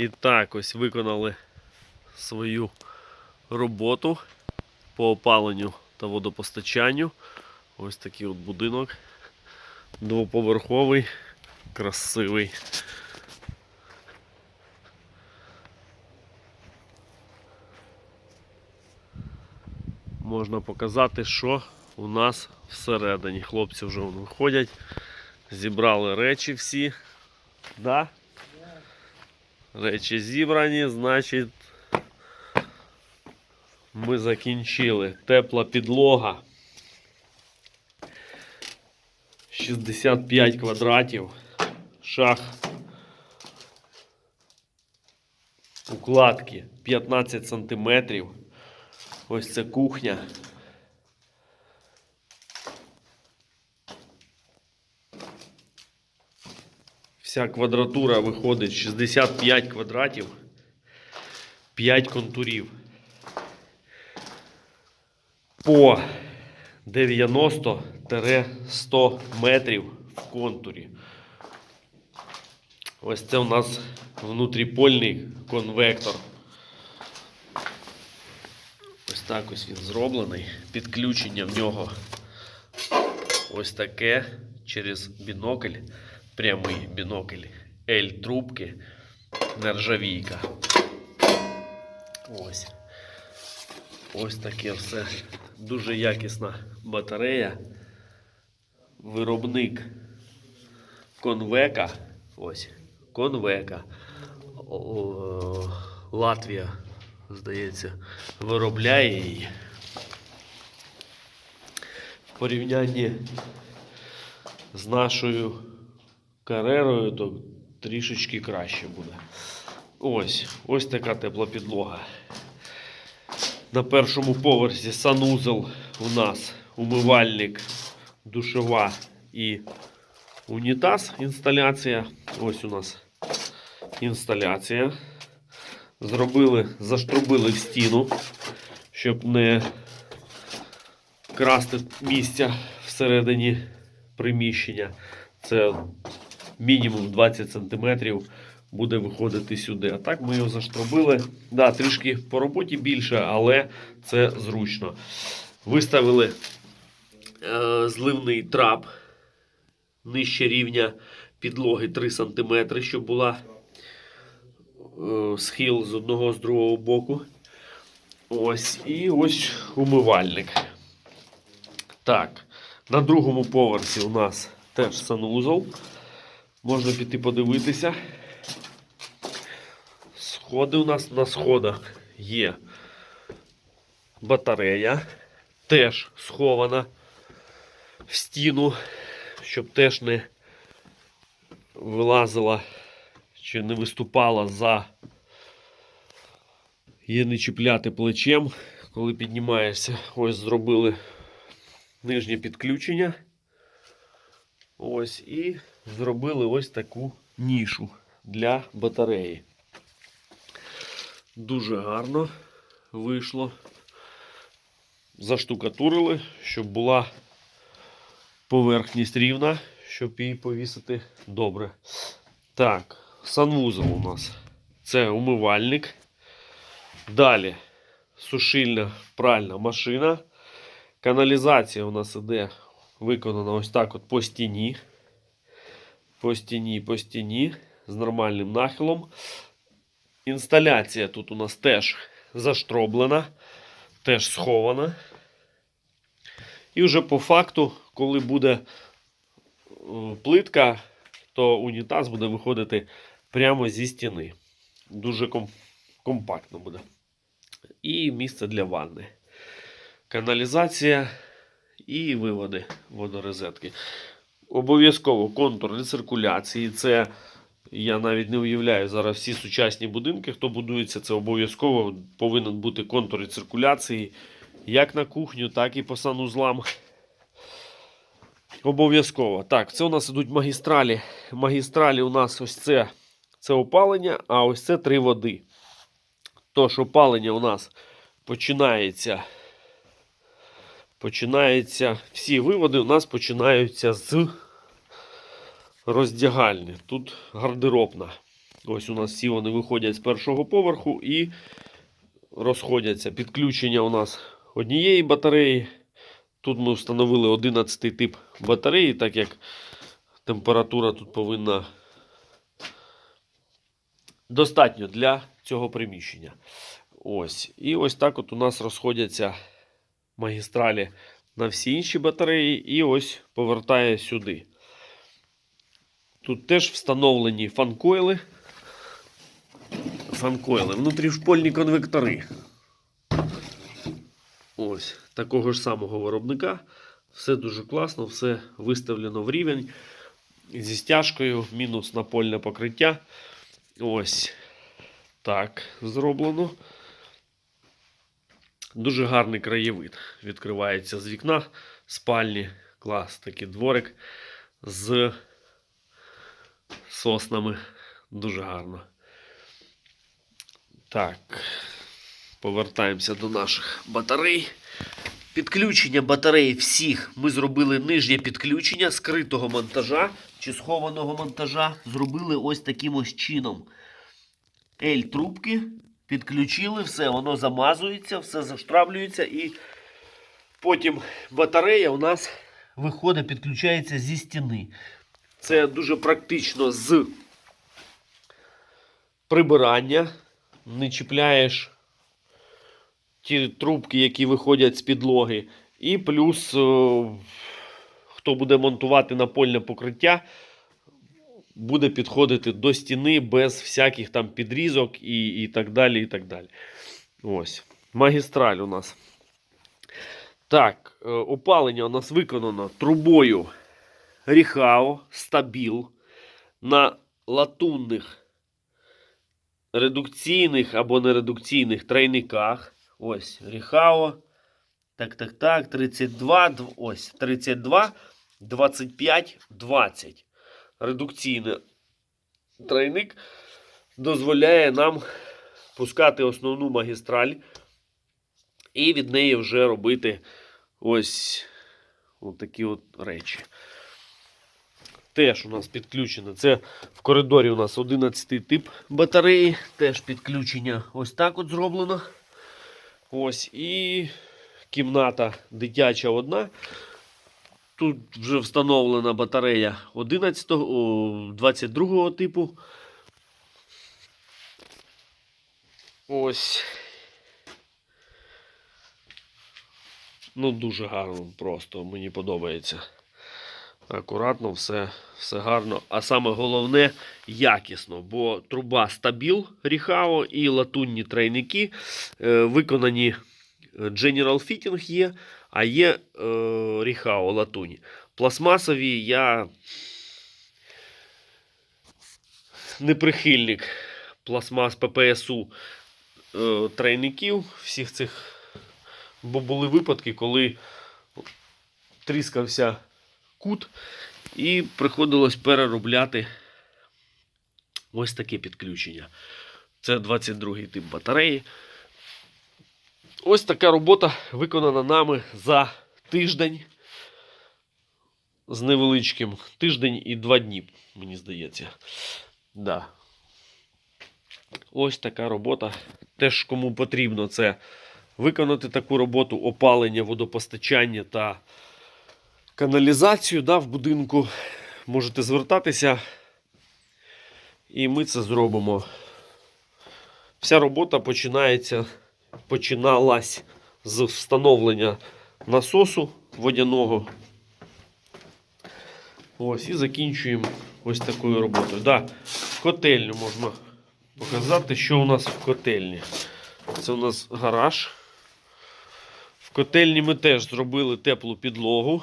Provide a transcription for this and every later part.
І так ось виконали свою роботу по опаленню та водопостачанню. Ось такий от будинок. Двоповерховий, красивий. Можна показати, що у нас всередині. Хлопці вже виходять, зібрали речі всі. Да? Речі зібрані, значить, ми закінчили. Тепла підлога. 65 квадратів. Шах. Укладки 15 сантиметрів. Ось це кухня. Вся квадратура виходить 65 квадратів, 5 контурів. По 90-100 метрів в контурі. Ось це у нас внутріпольний конвектор. Ось так ось він зроблений. Підключення в нього ось таке через бінокль, прямий бінокль L трубки, нержавійка. Ось. Ось таке все. Дуже якісна батарея. Виробник конвека. Ось. Конвека. Латвія, здається, виробляє її. В порівнянні з нашою карерою, то трішечки краще буде. Ось, ось така тепла підлога. На першому поверсі санузел у нас умивальник, душова і унітаз. Інсталяція. Ось у нас інсталяція. Зробили, заштрубили в стіну, щоб не красти місця всередині приміщення. Це мінімум 20 см буде виходити сюди. А так ми його заштробили. Да, трішки по роботі більше, але це зручно. Виставили е, зливний трап нижче рівня підлоги 3 см, щоб була е, схил з одного з другого боку. Ось, і ось умивальник. Так, на другому поверсі у нас теж санузол. Можна піти подивитися. Сходи у нас на сходах є батарея, теж схована в стіну, щоб теж не вилазила чи не виступала за її не чіпляти плечем, коли піднімаєшся. Ось зробили нижнє підключення. Ось і зробили ось таку нішу для батареї. Дуже гарно вийшло. Заштукатурили, щоб була поверхність рівна, щоб її повісити добре. Так, санвузол у нас. Це умивальник. Далі сушильна пральна машина. Каналізація у нас іде виконана ось так от по стіні. По стіні, по стіні з нормальним нахилом. Інсталяція тут у нас теж заштроблена, теж схована. І вже по факту, коли буде е, плитка, то унітаз буде виходити прямо зі стіни. Дуже компактно буде. І місце для ванни. Каналізація і виводи водорозетки. Обов'язково контур рециркуляції. Це я навіть не уявляю зараз всі сучасні будинки, хто будується, це обов'язково повинен бути контур рециркуляції як на кухню, так і по санузлам. Обов'язково. Так, це у нас ідуть магістралі. Магістралі у нас ось це, це опалення, а ось це три води. Тож опалення у нас починається. Починається. Всі виводи у нас починаються з роздягальні. Тут гардеробна. Ось у нас всі вони виходять з першого поверху і розходяться. Підключення у нас однієї батареї. Тут ми встановили 11 тип батареї, так як температура тут повинна достатньо для цього приміщення. Ось. І ось так от у нас розходяться магістралі на всі інші батареї, і ось повертає сюди. Тут теж встановлені фанкойли. Фанкойли, внутрішпольні конвектори. Ось такого ж самого виробника. Все дуже класно, все виставлено в рівень зі стяжкою, мінус напольне покриття. Ось так зроблено. Дуже гарний краєвид. Відкривається з вікна спальні. Клас, такий дворик з соснами. Дуже гарно. Так, повертаємося до наших батарей. Підключення батарей всіх ми зробили нижнє підключення скритого монтажа чи схованого монтажа. Зробили ось таким ось чином. L-трубки підключили, все, воно замазується, все заштравлюється і потім батарея у нас виходить, підключається зі стіни. Це дуже практично з прибирання. Не чіпляєш ті трубки, які виходять з підлоги. І плюс, хто буде монтувати напольне покриття, буде підходити до стіни без всяких там підрізок і, і так далі. і так далі. Ось. Магістраль у нас. Так, е, опалення у нас виконано трубою Ріхао Стабіл на латунних редукційних або нередукційних тройниках. Ось Ріхао. Так, так, так. 32. Ось 32, 25, 20. Редукційний тройник дозволяє нам пускати основну магістраль і від неї вже робити ось, такі от речі. Теж у нас підключено. Це в коридорі у нас 11 тип батареї. Теж підключення ось так от зроблено. Ось і кімната дитяча одна. Тут вже встановлена батарея 11, о, 22 типу. Ось. Ну, дуже гарно просто, мені подобається. Акуратно, все, все гарно. А саме головне якісно, бо труба стабіл Ріхао і латунні тройники е, виконані General Fitting є, а є е, Ріхао латуні. Пластмасові я не прихильник пластмас ППСУ е, тройників всіх цих. Бо були випадки, коли тріскався кут, і приходилось переробляти ось таке підключення. Це 22-й тип батареї. Ось така робота виконана нами за тиждень з невеличким. Тиждень і два дні, мені здається. Да. Ось така робота. Теж кому потрібно це виконати таку роботу опалення, водопостачання та каналізацію да, в будинку. Можете звертатися, і ми це зробимо. Вся робота починається, починалась з встановлення насосу водяного. Ось, і закінчуємо ось такою роботою. Да, котельню можна показати, що у нас в котельні. Це у нас гараж. В котельні ми теж зробили теплу підлогу,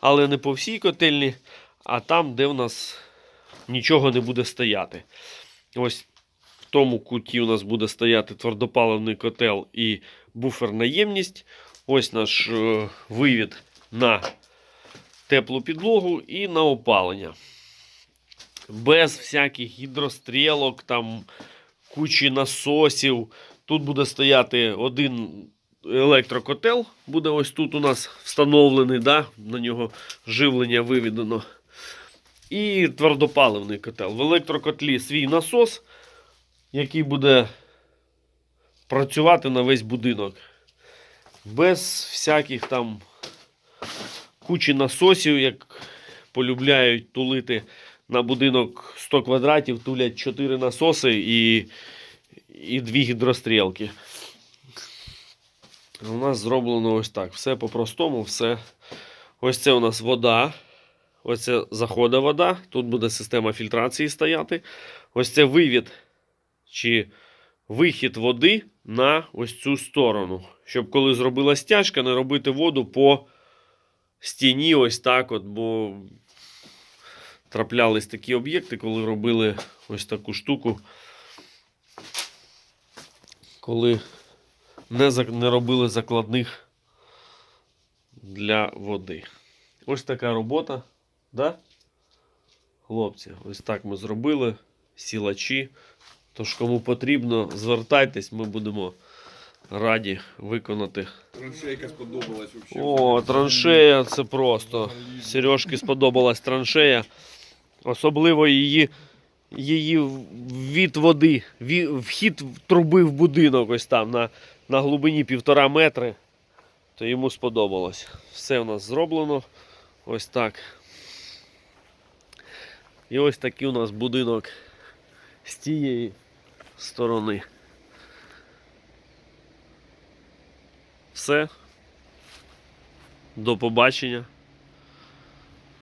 але не по всій котельні, а там, де в нас нічого не буде стояти. Ось тому куті у нас буде стояти твердопаливний котел і буферна ємність. Ось наш е, вивід на теплу підлогу і на опалення. Без всяких гідрострілок, там, кучі насосів. Тут буде стояти один електрокотел, буде ось тут у нас встановлений, да? на нього живлення виведено. І твердопаливний котел. В електрокотлі свій насос, який буде працювати на весь будинок. Без всяких там кучі насосів, як полюбляють тулити на будинок 100 квадратів, тулять 4 насоси і, і 2 гідрострілки. У нас зроблено ось так. Все по-простому, все. Ось це у нас вода. Ось це заходить вода. Тут буде система фільтрації стояти. Ось це вивід чи вихід води на ось цю сторону. Щоб коли зробила стяжка, не робити воду по стіні, ось так от, бо траплялись такі об'єкти, коли робили ось таку штуку. Коли не, не робили закладних для води. Ось така робота. Да? Хлопці, ось так ми зробили. Сілачі. Тож, кому потрібно, звертайтесь, ми будемо раді виконати. Траншейка сподобалась вообще. О, траншея це просто. Сережки сподобалась траншея. Особливо її, її від води, вхід труби в будинок ось там на, на глибині півтора метри. То йому сподобалось. Все у нас зроблено. Ось так. І ось такий у нас будинок з тієї сторони. Все. До побачення.